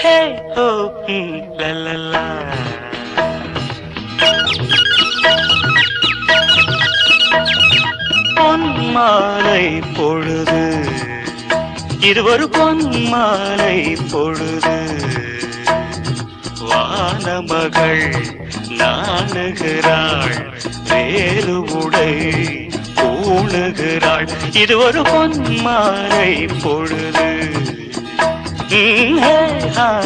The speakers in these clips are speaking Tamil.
Hey ho, mm, la la la. பொன்மாலை பொழுது. இது ஒரு பொன் பொழுது. வானமகள் நாணுகிறாள் வேலுவுடை பூணுகிறாள் இது ஒரு பொன்மாலை பொழுது. ம், ஹே, ஹா,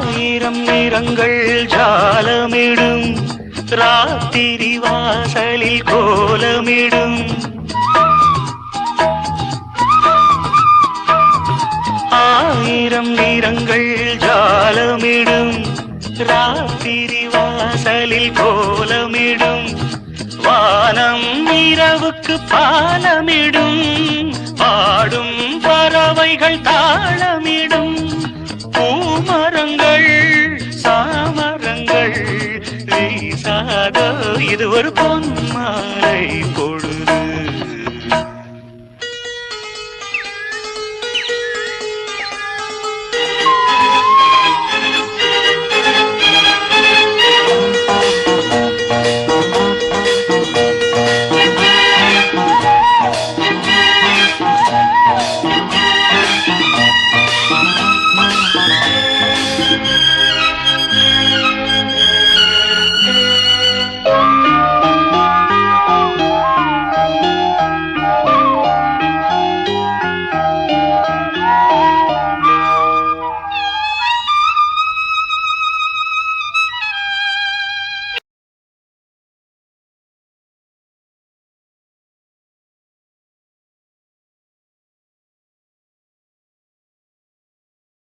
ஆயிரம் நிறங்கள் ஜாலமிடும். ராத்திரி வாசலில் கோலமிடும். ஆயிரம் நிறங்கள் ஜாலமிடும். ராத்திரி வாசலில் கோலமிடும். வானம் இரவுக்கு பாலமிடும். பாடும் பறவைகள் தாழ சாமரங்கள் சாமரங்கள். வீசாதோ இது ஒரு பொன்மாலை பொழுது.